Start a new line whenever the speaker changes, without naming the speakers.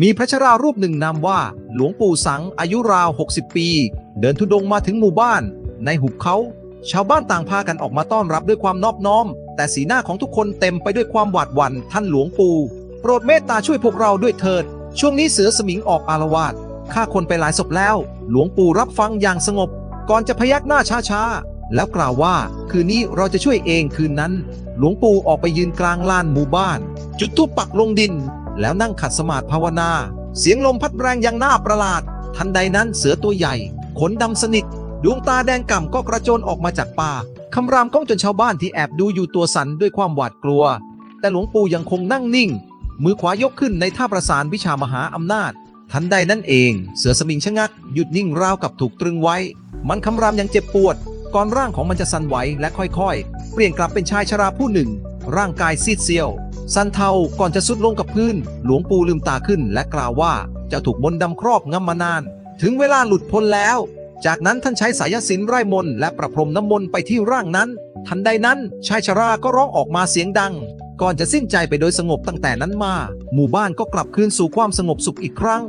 มีพระชรารูปหนึ่งนามว่าหลวงปู่สังอายุราว 60 ปี เดินทุดงมาถึงหมู่บ้าน ในหุบเขา ชาวบ้านต่างพากันออกมาต้อนรับด้วยความนอบน้อม แต่สีหน้าของทุกคนเต็มไปด้วยความหวาดหวั่นท่านหลวงปู่โปรดเมตตาช่วยพวกเราด้วยเถิด ช่วงนี้เสือสมิงออกอารวาสฆ่าคนไปหลายศพแล้ว หลวงปู่รับฟังอย่างสงบ ก่อนจะพยักหน้าช้าๆแล้วกล่าวว่า คืนนี้เราจะช่วยเองคืนนั้น หลวงปู่ออกไปยืนกลางลานหมู่บ้าน จุดธูปปักลงดิน แล้วนั่งขัดสมาธิภาวนา เสียงลมพัดแรงอย่างน่าประหลาด ทันใดนั้นเสือตัวใหญ่ ขนดำสนิท ดวงตาแดงก่ำก็กระโจนออกมาจากป่าคำรามก้องจนชาวบ้านที่แอบดูอยู่ตัวสั่นด้วยความหวาดกลัว แต่หลวงปู่ยังคงนั่งนิ่ง มือขวายกขึ้นในท่าประสานวิชามหาอำนาจ ทันใดนั้นเอง เสือสมิงชะงัก หยุดนิ่งราวกับถูกตรึงไว้ มันคำรามอย่างเจ็บปวด ก่อนร่างของมันจะสั่นไหวและค่อยๆ เปลี่ยนกลับเป็นชายชราผู้หนึ่ง ร่างกายซีดเซียว สันเทาก่อนจะสุดลงกับพื้น หลวงปู่ลืมตาขึ้นและกล่าวว่าเจะถูกมนต์ดำครอบงำมานาน ถึงเวลาหลุดพ้นแล้ว จากนั้นท่านใช้สายสินไร้มนต์และประพรมน้ำมนต์ไปที่ร่างนั้น ทันใดนั้นชายชราก็ร้องออกมาเสียงดัง ก่อนจะสิ้นใจไปโดยสงบตั้งแต่นั้นมา หมู่บ้านก็กลับคืนสู่ความสงบสุขอีกครั้ง